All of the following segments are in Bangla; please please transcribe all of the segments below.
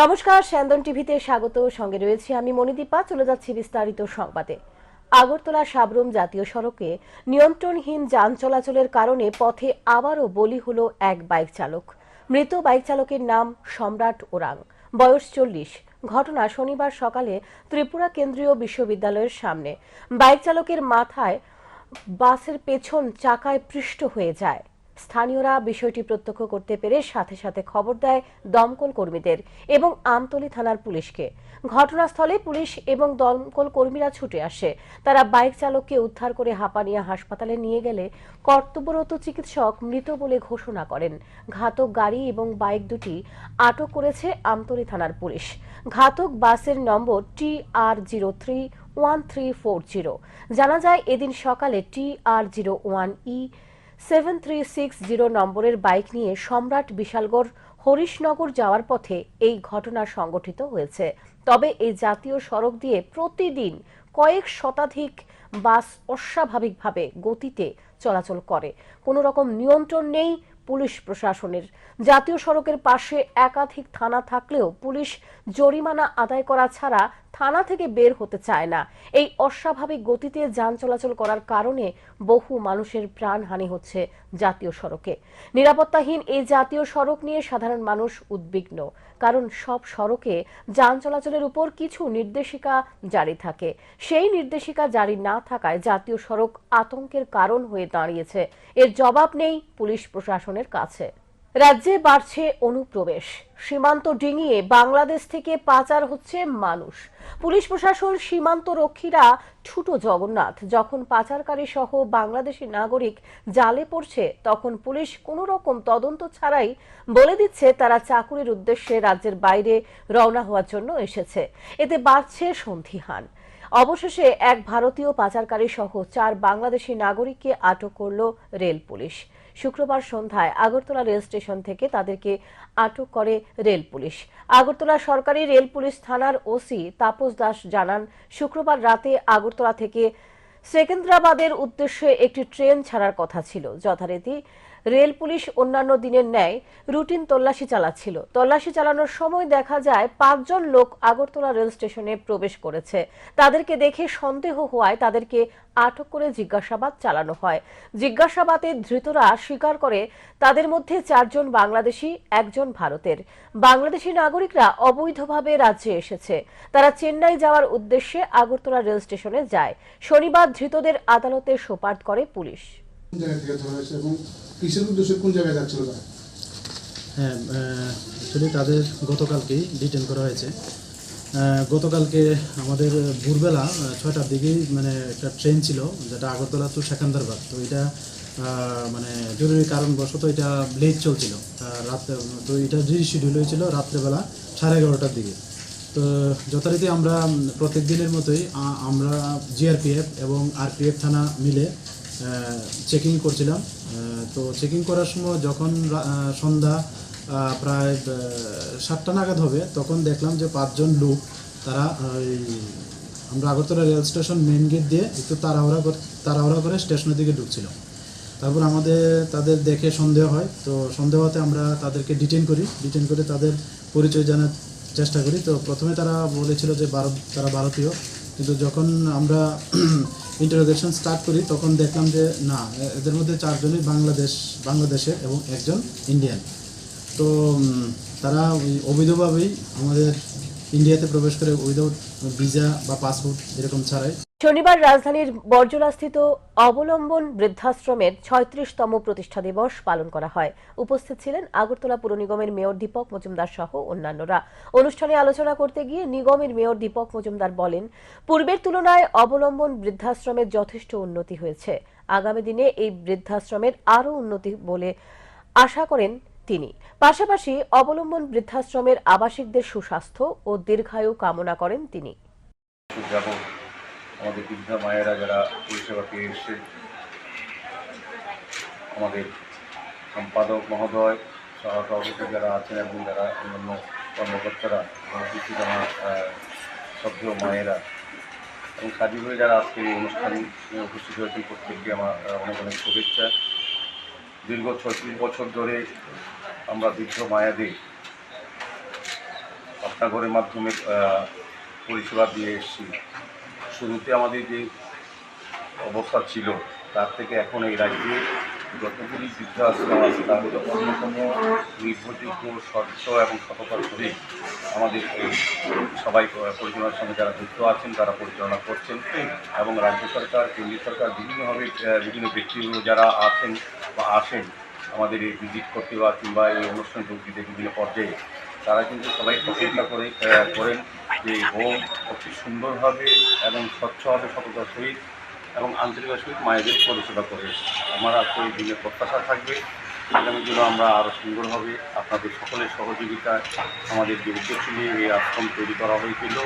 নমস্কার স্যান্দন টিভিতে স্বাগত। সঙ্গে রয়েছে আমি মণিদীপা। চলে যাচ্ছি বিস্তারিত সংবাদে। আগরতলা সাবরুম জাতীয় সড়কে নিয়ন্ত্রণহীন যান চলাচলের কারণে পথে আবারও বলি হলো এক বাইক চালক। মৃত বাইক চালকের নাম সম্রাট ওরাং। বয়স চল্লিশ। ঘটনা শনিবার সকালে ত্রিপুরা কেন্দ্রীয় বিশ্ববিদ্যালয়ের সামনে। বাইক চালকের মাথায় বাসের পেছন চাকায় পৃষ্ঠ হয়ে যায়। স্থানীয়রা বিষয়টি প্রত্যক্ষ করতে পেরে সাথে সাথে খবর দেয় দমকল কর্মীদের এবং আমতলী থানার পুলিশকে। ঘটনাস্থলে পুলিশ এবং দমকল কর্মীরা ছুটে আসে। তারা বাইক চালককে উদ্ধার করে হাঁপানিয়া হাসপাতালে নিয়ে গেলে কর্তব্যরত চিকিৎসক মৃত বলে ঘোষণা করেন। ঘাতক গাড়ি এবং বাইক দুটি আটক করেছে আমতলী থানার পুলিশ। ঘাতক বাসের number T R zero three one three four zero. জানা যায়, এদিন সকালে T R zero one E seven three six zero নম্বরের বাইক নিয়ে সম্রাট বিশালগড় হরিশনগর যাওয়ার পথে এই ঘটনা সংঘটিত হয়েছে। তবে এই জাতীয় সড়ক দিয়ে প্রতিদিন কয়েক শতাধিক বাস অস্বাভাবিকভাবে গতিতে চলাচল করে। কোনো রকম নিয়ন্ত্রণ নেই পুলিশ প্রশাসনের। জাতীয় সড়কের পাশে একাধিক থানা থাকলেও পুলিশ জরিমানা আদায় করা ছাড়া থানা থেকে বের হতে চায় না। এই অস্বাভাবিক গতিতে যান চলাচল করার কারণে বহু মানুষের প্রাণহানি হচ্ছে জাতীয় সড়কে। নিরাপত্তাহীন এই জাতীয় সড়ক নিয়ে সাধারণ মানুষ উদ্বিগ্ন, কারণ সব সড়কে যান চলাচলের উপর কিছু নির্দেশিকা জারি থাকে। সেই নির্দেশিকা জারি না থাকায় জাতীয় সড়ক আতঙ্কের কারণ হয়ে দাঁড়িয়েছে। এর জবাব নেই পুলিশ প্রশাসনের। কাছে। রাজ্যে বাড়ছে অনুপ্রবেশ। সীমান্ত ডিঙিয়ে বাংলাদেশ থেকে পাচার হচ্ছে মানুষ। পুলিশ প্রশাসন সীমান্ত রক্ষীরা ছুটো জগন্নাথ। যখন পাচারকারী সহ বাংলাদেশি নাগরিক জালে পড়ছে, তখন পুলিশ কোনো রকম তদন্ত ছাড়াই বলে দিচ্ছে তারা চাকুরির উদ্দেশ্যে রাজ্যের বাইরে রওনা হওয়ার জন্য এসেছে। এতে বাড়ছে সন্ধিহান। অবশেষে এক ভারতীয় পাচারকারী সহ চার বাংলাদেশি নাগরিককে আটক করল রেল পুলিশ। শুক্রবার সন্ধ্যায় আগরতলা রেল স্টেশন থেকে তাদেরকে আটক করে রেল পুলিশ। আগরতলা সরকারি রেল পুলিশ থানার ওসি তাপস দাস জানান, শুক্রবার রাতে আগরতলা থেকে সেকেন্দ্রাবাদের উদ্দেশ্যে একটি ট্রেন ছাড়ার কথা ছিল। যথারীতি রেল পুলিশ অন্যান্য দিনের ন্যায় রুটিন তল্লাশি চালাচ্ছিল। তল্লাশি চালানোর সময় দেখা যায় পাঁচজন লোক আগরতলা রেল স্টেশনে প্রবেশ করেছে। তাদেরকে দেখে সন্দেহ হওয়ায় তাদেরকে আটক করে জিজ্ঞাসাবাদ চালানো হয়। জিজ্ঞাসাবাদে ধৃতরা স্বীকার করে তাদের মধ্যে চারজন বাংলাদেশি, একজন ভারতের। বাংলাদেশি নাগরিকরা অবৈধভাবে রাজ্যে এসেছে। তারা চেন্নাই যাওয়ার উদ্দেশ্যে আগরতলা রেল স্টেশনে যায়। শনিবার ধৃতদের আদালতে সোপার্দ করে পুলিশ। কোন জায়গায় হ্যাঁ তাদের গতকালকেই ডিটেন করা হয়েছে। গতকালকে আমাদের ভোরবেলা ছয়টার দিকেই মানে একটা ট্রেন ছিল, যেটা আগরতলা টু সেকান্দারবাদ। তো এটা মানে জরুরি কারণবশত এটা লেট চলছিল। রাত্রে, তো এটা রিশিডিউল হয়েছিল রাত্রেবেলা সাড়ে এগারোটার দিকে। তো যথারীতি আমরা প্রত্যেক দিনের মতোই আমরা জিআরপিএফ এবং আরপিএফ থানা মিলে চেকিং করছিলাম। তো চেকিং করার সময় যখন সন্ধ্যা প্রায় সাতটা নাগাদ হবে, তখন দেখলাম যে পাঁচজন লোক, তারা ওই আমরা Agartala rail station main gate দিয়ে একটু তাড়াহুড়া করে তাড়াহুড়া করে স্টেশনের দিকে ঢুকছিল। তারপর আমাদের, তাদের দেখে সন্দেহ হয়, তো সন্দেহ হতে আমরা তাদেরকে ডিটেন করি। ডিটেন করে তাদের পরিচয় জানার চেষ্টা করি। তো প্রথমে তারা বলেছিল যে ভারত তারা ভারতীয়। কিন্তু যখন আমরা ইন্টারোগেশন স্টার্ট করি, তখন দেখলাম যে না এদের মধ্যে চারজনই বাংলাদেশ, বাংলাদেশের এবং একজন ইন্ডিয়ান তো তারা ওই অবৈধভাবেই আমাদের ইন্ডিয়াতে প্রবেশ করে উইদাউট ভিসা বা পাসপোর্ট এরকম ছাড়াই। শনিবার রাজধানীর বর্জলাস্থিত অবলম্বন বৃদ্ধাশ্রমের ছয়ত্রিশতম প্রতিষ্ঠা দিবস পালন করা হয়। উপস্থিত ছিলেন আগরতলা পুর নিগমের মেয়র দীপক মজুমদার সহ অন্যান্যরা। অনুষ্ঠানে আলোচনা করতে গিয়ে নিগমের মেয়র দীপক মজুমদার বলেন, পূর্বের তুলনায় অবলম্বন বৃদ্ধাশ্রমের যথেষ্ট উন্নতি হয়েছে। আগামী দিনে এই বৃদ্ধাশ্রমের আরও উন্নতি বলে আশা করেন তিনি। পাশাপাশি অবলম্বন বৃদ্ধাশ্রমের আবাসিকদের সুস্বাস্থ্য ও দীর্ঘায়ু কামনা করেন তিনি। আমাদের বৃদ্ধা মায়েরা যারা পরিষেবা পেয়ে এসছে, আমাদের সম্পাদক মহোদয় সহসভাপতি যারা আছেন এবং যারা অন্যান্য কর্মকর্তারা এবং আমার শ্রদ্ধেয় মায়েরা এবং সাজিব হয়ে যারা আজকে এই অনুষ্ঠানে উপস্থিত হয়েছেন, প্রত্যেককে আমার অনেক অনেক শুভেচ্ছা। দীর্ঘ ছত্রিশ বছর ধরে আমরা বৃদ্ধ মায়াদের পাটনাগরের মাধ্যমে পরিষেবা দিয়ে এসেছি। শুরুতে আমাদের যে অবস্থা ছিল, তার থেকে এখন এই রাজ্যে যতগুলি বৃদ্ধাশ্রম আছে, তার মধ্যে অন্যতম নির্ভরযোগ্য, স্বচ্ছ এবং সততার করে আমাদের সবাই পরিচালনার সঙ্গে যারা যুক্ত আছেন, তারা পরিচালনা করছেন এবং রাজ্য সরকার, কেন্দ্রীয় সরকার বিভিন্নভাবে বিভিন্ন ব্যক্তিগুলো যারা আছেন বা আসেন আমাদের এই ভিজিট করতে বা কিংবা এই অনুষ্ঠান যোগ দিতে বিভিন্ন পর্যায়ে, তারা কিন্তু সবাই প্রশংসা করে করেন যে হোম অতি সুন্দরভাবে এবং স্বচ্ছভাবে সততার সহিত এবং আন্তরিকতার সহিত মায়েদের পরিষেবা করে। আমার আজকে এই দিনে প্রত্যাশা থাকবে আগামী দিনও আমরা আরও সুন্দরভাবে আপনাদের সকলের সহযোগিতায় আমাদের যে উদ্দেশ্য নিয়ে এই আশ্রম তৈরি করা হয়েছিল,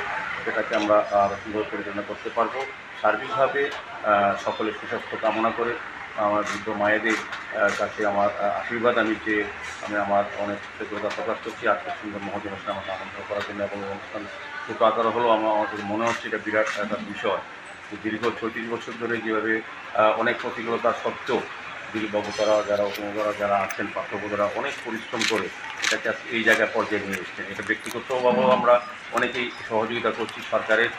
সেটাকে আমরা আরও সুন্দর পরিচালনা করতে পারব সার্বিকভাবে সকলের সুস্বাস্থ্য কামনা করে আমার বৃদ্ধ মায়েদের কাছে আমার আশীর্বাদ আমি যে আমি আমার অনেক কৃতজ্ঞতা প্রকাশ করছি আজকে সুন্দর মহোদয় অনুষ্ঠানে আমাকে আমন্ত্রণ করার জন্য এবং অনুষ্ঠান ছোট আকার হলেও আমার আমাদের মনে হচ্ছে এটা বিরাট একটা বিষয়। যে দীর্ঘ ছত্রিশ বছর ধরে যেভাবে অনেক প্রতিকূলতা সত্ত্বেও দিলীপবাবুতারা যারা উপমতারা যারা আছেন পাঠ্যবোধরা অনেক পরিশ্রম করে এটাকে এই জায়গায় পর্যায়ে নিয়ে এসছেন। এটা ব্যক্তিগতভাবেও আমরা অনেকেই সহযোগিতা করছি সরকারের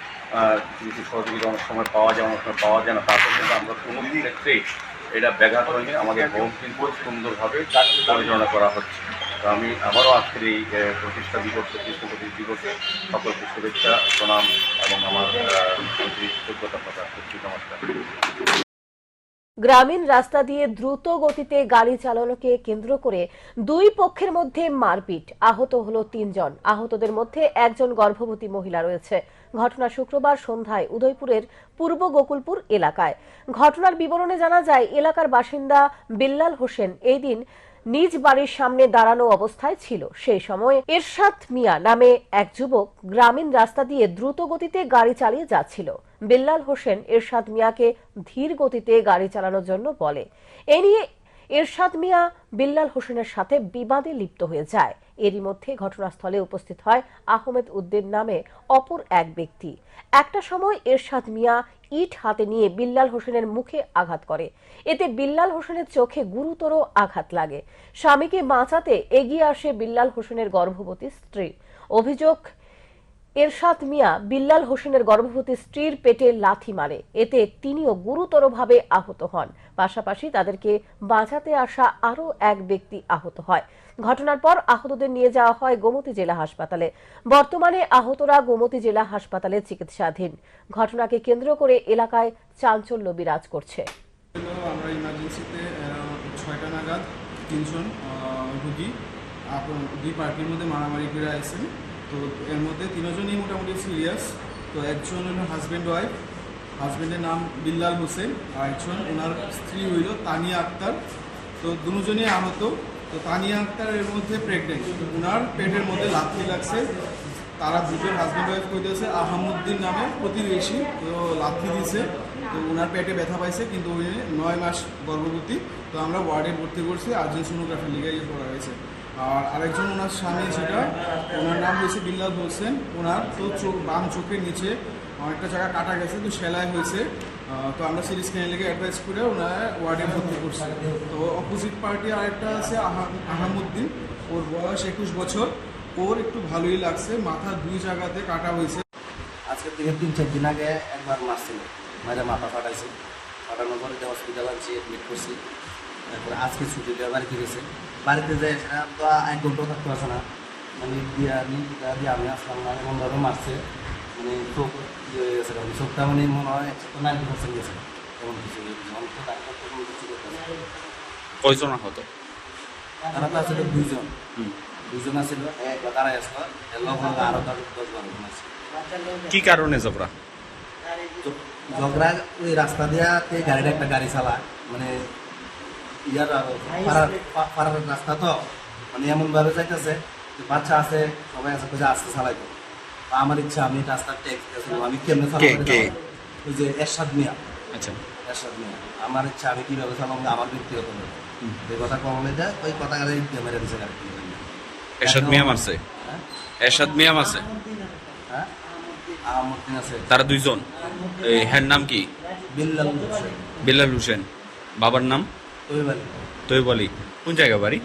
কিছু সহযোগিতা অনেক সময় পাওয়া যায় অনেক সময় পাওয়া যায় না তারপর কিন্তু আমরা কোনো ক্ষেত্রেই এটা ব্যাঘাত হয়নি, আমাদের হোম কিন্তু সুন্দরভাবে পরিচালনা করা হচ্ছে। তো আমি আবারও আজকের এই প্রতিষ্ঠা দিবস প্রতিষ্ঠা দিবসে সকলকে শুভেচ্ছা, প্রণাম এবং আমার কৃতজ্ঞতা প্রকাশ করছি। নমস্কার। গ্রামীণ রাস্তা দিয়ে দ্রুত গতিতে গাড়ি চালানোকে কেন্দ্র করে দুই পক্ষের মধ্যে মারপিট। আহত হলো তিনজন। আহতদের মধ্যে একজন গর্ভবতী মহিলা রয়েছে। ঘটনা শুক্রবার সন্ধ্যায় উদয়পুরের পূর্ব গোকুলপুর এলাকায়। ঘটনার বিবরণে জানা যায়, এলাকার বাসিন্দা বিল্লাল হোসেন এই দিন নিজ বাড়ির সামনে দাঁড়ানো অবস্থায় ছিল। সেই সময় এরশাদ মিয়া নামে এক যুবক গ্রামীণ রাস্তা দিয়ে দ্রুত গতিতে গাড়ি চালিয়ে যাচ্ছিল। বিল্লাল হোসেন এরশাদ মিয়াকে ধীর গতিতে গাড়ি চালানোর জন্য বলে। এ নিয়ে এরশাদ মিয়া বিল্লাল হোসেনের সাথে বিবাদে লিপ্ত হয়ে যায়। এরই মধ্যে ঘটনাস্থলে উপস্থিত হয় আহমেদ উদ্দিন নামে অপর এক ব্যক্তি। একটা সময় এরশাদ মিয়া ইট হাতে নিয়ে বিল্লাল হোসেনের মুখে আঘাত করে। এতে বিল্লাল হোসেনের চোখে গুরুতর আঘাত লাগে। স্বামীকে বাঁচাতে এগিয়ে আসে বিল্লাল হোসেনের গর্ভবতী স্ত্রী। অভিযোগ, এরশাদ মিয়া বিল্লাল হোসেনের গর্ভবতী স্ত্রীর পেটে লাথি মারে। এতে তিনিও গুরুতরভাবে আহত হন। পাশাপাশি তাদেরকে বাঁচাতে আসা আরও এক ব্যক্তি আহত হয়। ঘটনার পর আহতদের নিয়ে যাওয়া হয় গোমতী জেলা হাসপাতালে। বর্তমানে আহতরা গোমতী জেলা হাসপাতালে চিকিৎসাধীন। ঘটনাকে কেন্দ্র করে এলাকায় চাঞ্চল্য বিরাজ করছে। তো একজন হলো হাজব্যান্ড ওয়াইফ হাজব্যান্ডের নাম বিল্লাল হোসেন, আর একজন ওনার স্ত্রী হইল তানিয়া আক্তার। তো দুজনই আহত। তো তানিয়া আক্তার এর মধ্যে প্রেগনেন্ট ওনার পেটের মধ্যে লাথি লাগছে। তারা দুজন হাজব্যান্ড ওয়াইফ কইতেছে আহমুদ্দিন নামে প্রতিবেশী, তো লাথি দিছে। তো ওনার পেটে ব্যথা পাইছে, কিন্তু উনি নয় মাস গর্ভবতী। তো আমরা ওয়ার্ডে ভর্তি করছি আর্জেন্ট সোনোগ্রাফি লিগে ইয়ে করা হয়েছে। আর আরেকজন ওনার স্বামী যেটা ওনার নাম হয়েছে বিল্লাল হোসেন। ওনার তো চোখ বাম চোখের নিচে অনেকটা জায়গা কাটা গেছে, তো সেলাই হয়েছে। তো আমরা সিরিজ স্ক্যানের লেগে অ্যাডভাইস করে ওনার ওয়ার্ডে ভর্তি করছি। তো অপোজিট পার্টি আরেকটা আছে আহা- আহামুদ্দিন। ওর বয়স একুশ বছর। ওর একটু ভালোই লাগছে। মাথা দুই জায়গাতে কাটা হয়েছে। আজকে থেকে তিন, চার দিন আগে একবার মারছিল। মাঝে মাথা ফাটাইছে। ফাটানোর পরে যে হসপিটাল আনছি এডমিট করছি। তারপরে আজকে ছুটি দেওয়া বাড়িতে গেছে। বাড়িতে যে তো এক ঘন্টাও থাকতে পারছে না। মানে দিয়া আমি আমি আসলাম না। এমনভাবে মারছে। মানে চোখ ইয়ে হয়ে গেছে কারণ চোখটা মানে মনে হয় একশো নাইনটি পার্সেন্ট গেছে এমন কিছু অনেক তো ডাক্তার তো কোনো কিছু করতে কয়জন আহত তারা তো আসলে দুইজন দুইজন আছিল এক দাঁড়াই আসলো এর লগে লগে আরও তার দশ বারো জন আছে কি কারণে ঝগড়া ঝগড়া ওই রাস্তা দিয়া তে গাড়িটা একটা গাড়ি চালা মানে ইয়ার পাড়ার রাস্তা তো মানে এমন ভাবে যাইতেছে বাচ্চা আছে সবাই আছে আসতে চালাইতো আমার ইচ্ছা আমি রাস্তা ট্যাক্স দিয়েছিলাম আমি কেমনে চালাবো কে? ওই যে এরশাদ মিয়া। আচ্ছা। এরশাদ মিয়া। আমার ইচ্ছা আমি কীভাবে চালাবো? আমার ব্যক্তিগত ব্যাপার। যে কথা কমলে যায় ওই কথা মেরে দিছে গাড়ি এরশাদ মিয়া মারছে। হ্যাঁ? এরশাদ মিয়া মারছে। হ্যাঁ? আমার দিন আছে। তারা দুইজন। এই হ্যার নাম কি? বিল্লাল হোসেন। বিল্লাল হোসেন। বাবার নাম? ওই বাড়ি তৈব আলী। কোন জায়গা বাড়ি?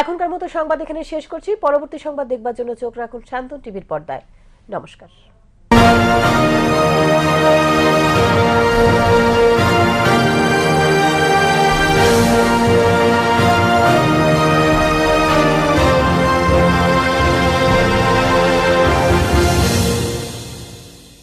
এখনকার মতো সংবাদ এখানে শেষ করছি। পরবর্তী সংবাদ দেখবার জন্য চোখ রাখুন শান্তন টিভির পর্দায়। নমস্কার।